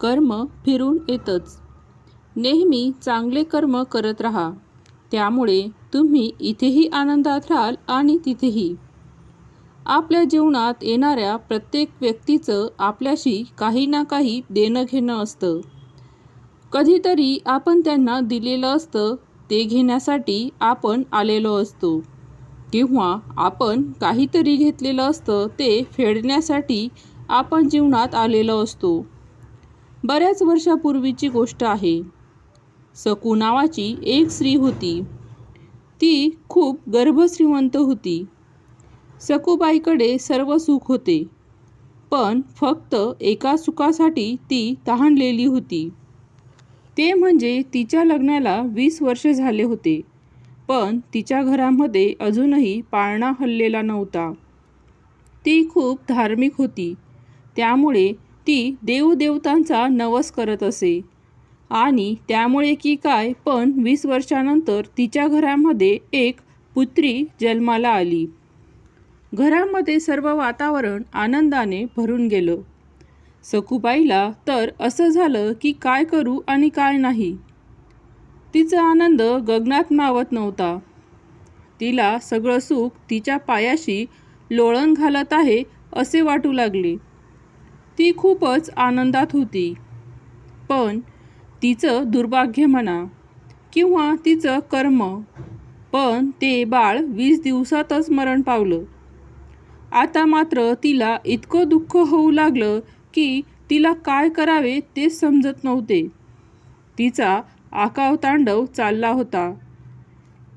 कर्म फिरून येतच. नेहमी चांगले कर्म करत राहा. त्यामुळे तुम्ही इथेही आनंदात राहाल आणि तिथेही. आपल्या जीवनात येणाऱ्या प्रत्येक व्यक्तीचं आपल्याशी काही ना काही देणं घेणं असतं. कधीतरी आपण त्यांना दिलेलं असतं ते घेण्यासाठी आपण आलेलो असतो. किंवा आपण काहीतरी घेतलेलं असतं ते फेडण्यासाठी आपण जीवनात आलेलो असतो. बऱ्याच वर्षापूर्वीची गोष्ट आहे. सकू नावाची एक स्त्री होती. ती खूप गर्भश्रीमंत होती. सकूबाईकडे सर्व सुख होते. पण फक्त एका सुखासाठी ती तहानलेली होती. ते म्हणजे तिच्या लग्नाला वीस वर्ष झाले होते. पण तिच्या घरामध्ये अजूनही पाळणा हललेला नव्हता. ती खूप धार्मिक होती. त्यामुळे ती देवदेवतांचा नवस करत असे. आणि त्यामुळे की काय पण वीस वर्षानंतर तिच्या घरामध्ये एक पुत्री जन्माला आली. घरामध्ये सर्व वातावरण आनंदाने भरून गेलं. सकूबाईला तर असं झालं की काय करू आणि काय नाही. तिचा आनंद गगनात मावत नव्हता. तिला सगळं सुख तिच्या पायाशी लोळण घालत आहे असे वाटू लागले. ती खूपच आनंदात होती. पण तिचं दुर्भाग्य म्हणा किंवा तिचं कर्म पण ते बाळ वीस दिवसातच मरण पावलं. आता मात्र तिला इतकं दुःख होऊ लागलं की तिला काय करावे ते समजत नव्हते. तिचा आकाव तांडव चालला होता.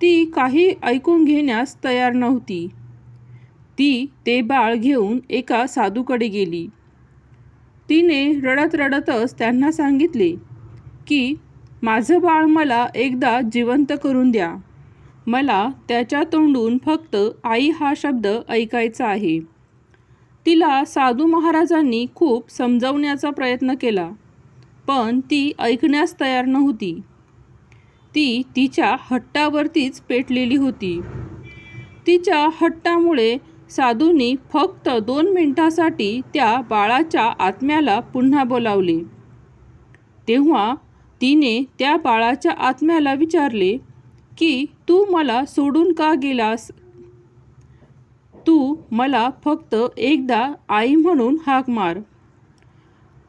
ती काही ऐकून घेण्यास तयार नव्हती. ती ते बाळ घेऊन एका साधूकडे गेली. तिने रडत रडतच त्यांना सांगितले की माझं बाळ मला एकदा जिवंत करून द्या. मला त्याच्या तोंडून फक्त आई हा शब्द ऐकायचा आहे. तिला साधू महाराजांनी खूप समजवण्याचा प्रयत्न केला पण ती ऐकण्यास तयार नव्हती. ती तिच्या हट्टावरतीच पेटलेली होती. तिच्या हट्टामुळे साधूंनी फक्त दोन मिनिटासाठी त्या बाळाच्या आत्म्याला पुन्हा बोलावले. तेव्हा तिने त्या बाळाच्या आत्म्याला विचारले की तू मला सोडून का गेलास? तू मला फक्त एकदा आई म्हणून हाक मार.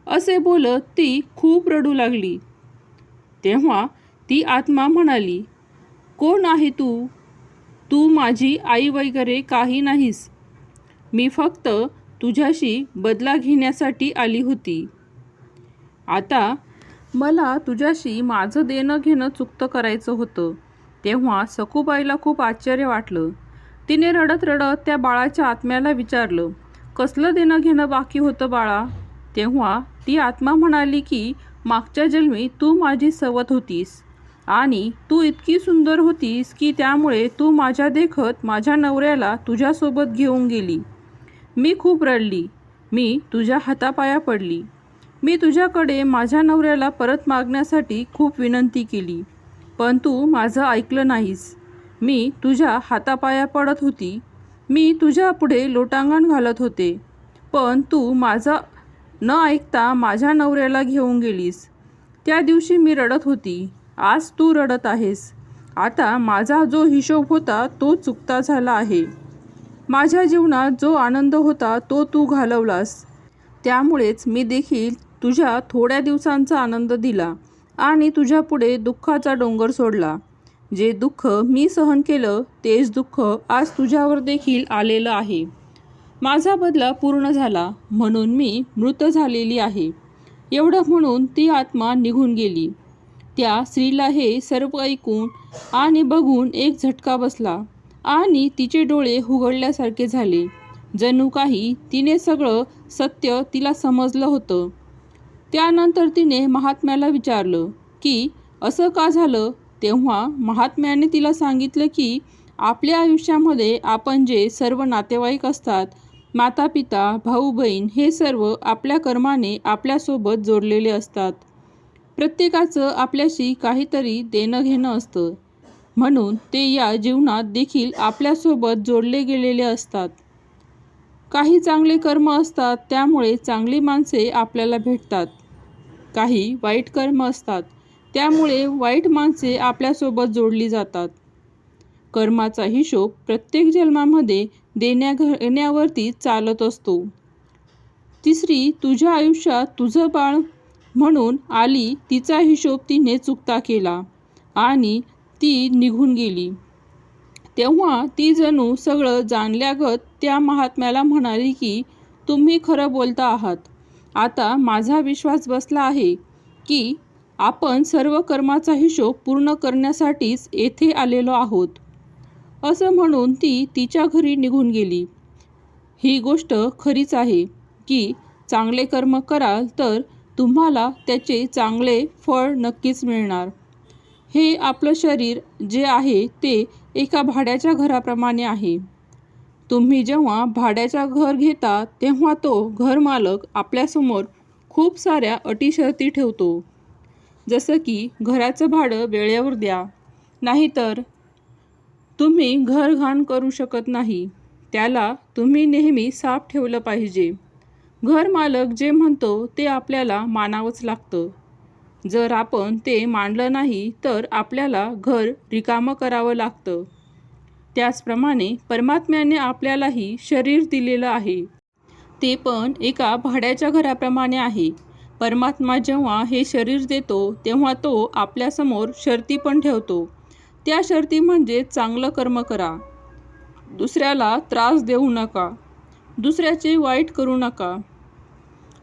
असे बोलत ती खूप रडू लागली. तेव्हा ती आत्मा म्हणाली कोण आहे तू? तू माझी आई वगैरे काही नाहीस. मी फक्त तुझ्याशी बदला घेण्यासाठी आली होती. आता मला तुझ्याशी माझं देणं घेणं चुकतं करायचं होतं. तेव्हा सकूबाईला खूप आश्चर्य वाटलं. तिने रडत रडत त्या बाळाच्या आत्म्याला विचारलं कसलं देणं घेणं बाकी होतं बाळा? तेव्हा ती आत्मा म्हणाली की मागच्या जन्मी तू माझी सवत होतीस. आणि तू इतकी सुंदर होतीस की त्यामुळे तू माझ्या देखत माझ्या नवऱ्याला तुझ्यासोबत घेऊन गेली. मी खूप रडली. मी तुझ्या हातापाया पडली. मी तुझ्याकडे माझ्या नवऱ्याला परत मागण्यासाठी खूप विनंती केली. पण तू माझं ऐकलं नाहीस. मी तुझ्या हातापाया पडत होती. मी तुझ्या पुढे लोटांगण घालत होते. पण तू माझं न ऐकता माझ्या नवऱ्याला घेऊन गेलीस. त्या दिवशी मी रडत होती. आज तू रडत आहेस. आता माझा जो हिशोब होता तो चुकता झाला आहे. माझ्या जीवनात जो आनंद होता तो तू घालवलास. त्यामुळेच मी देखील तुझ्या थोड्या दिवसांचा आनंद दिला आणि तुझ्यापुढे दुःखाचा डोंगर सोडला. जे दुःख मी सहन केलं तेच दुःख आज तुझ्यावर देखील आलेलं आहे. माझा बदला पूर्ण झाला म्हणून मी मृत झालेली आहे. एवढं म्हणून ती आत्मा निघून गेली. त्या स्त्रीला हे सर्व ऐकून आणि बघून एक झटका बसला आणि तिचे डोळे उघडल्यासारखे झाले. जणू काही तिने सगळं सत्य तिला समजलं होतं. त्यानंतर तिने महात्म्याला विचारलं की असं का झालं? तेव्हा महात्म्याने तिला सांगितलं की आपल्या आयुष्यामध्ये आपण जे सर्व नातेवाईक असतात माता पिता भाऊ बहीण हे सर्व आपल्या कर्माने आपल्यासोबत जोडलेले असतात. प्रत्येकाचं आपल्याशी काहीतरी देणं घेणं असतं. म्हणून ते या जीवनात देखील आपल्यासोबत जोडले गेलेले असतात. काही चांगले कर्म असतात त्यामुळे चांगली माणसे आपल्याला भेटतात. काही वाईट कर्म असतात त्यामुळे वाईट माणसे आपल्यासोबत जोडली जातात. कर्माचा हिशोब प्रत्येक जन्मामध्ये देण्या घेण्यावरती चालत असतो. तिसरी तुझ्या आयुष्यात तुझं बाळ म्हणून आली तिचा हिशोब तिने चुकता केला आणि ती निघून गेली. तेव्हा ती जणू सगळं जाणल्यागत त्या महात्म्याला म्हणाली की तुम्ही खरं बोलता आहात. आता माझा विश्वास बसला आहे की आपण सर्व कर्माचा हिशोब पूर्ण करण्यासाठीच येथे आलेलो आहोत. असं म्हणून ती तिच्या घरी निघून गेली. ही गोष्ट खरीच आहे की चांगले कर्म कराल तर तुम्हाला त्याचे चांगले फळ नक्कीच मिळणार. हे आपलं शरीर जे आहे ते एका भाड्याच्या घराप्रमाणे आहे. तुम्ही जेव्हा भाड्याच्या घर घेता तेव्हा तो घरमालक आपल्यासमोर खूप साऱ्या अटीशर्ती ठेवतो. जसं की घराचं भाडं वेळेवर द्या. नाहीतर तुम्ही घर घाण करू शकत नाही. त्याला तुम्ही नेहमी साफ ठेवलं पाहिजे. घरमालक जे म्हणतो ते आपल्याला मानावंच लागतं. जर आपण ते मांडलं नाही तर आपल्याला घर रिकामं करावं लागतं. त्याचप्रमाणे परमात्म्याने आपल्यालाही शरीर दिलेलं आहे. ते पण एका भाड्याच्या घराप्रमाणे आहे. परमात्मा जेव्हा हे शरीर देतो तेव्हा तो आपल्यासमोर शर्ती पण ठेवतो. त्या शर्ती म्हणजे चांगलं कर्म करा. दुसऱ्याला त्रास देऊ नका. दुसऱ्याचे वाईट करू नका.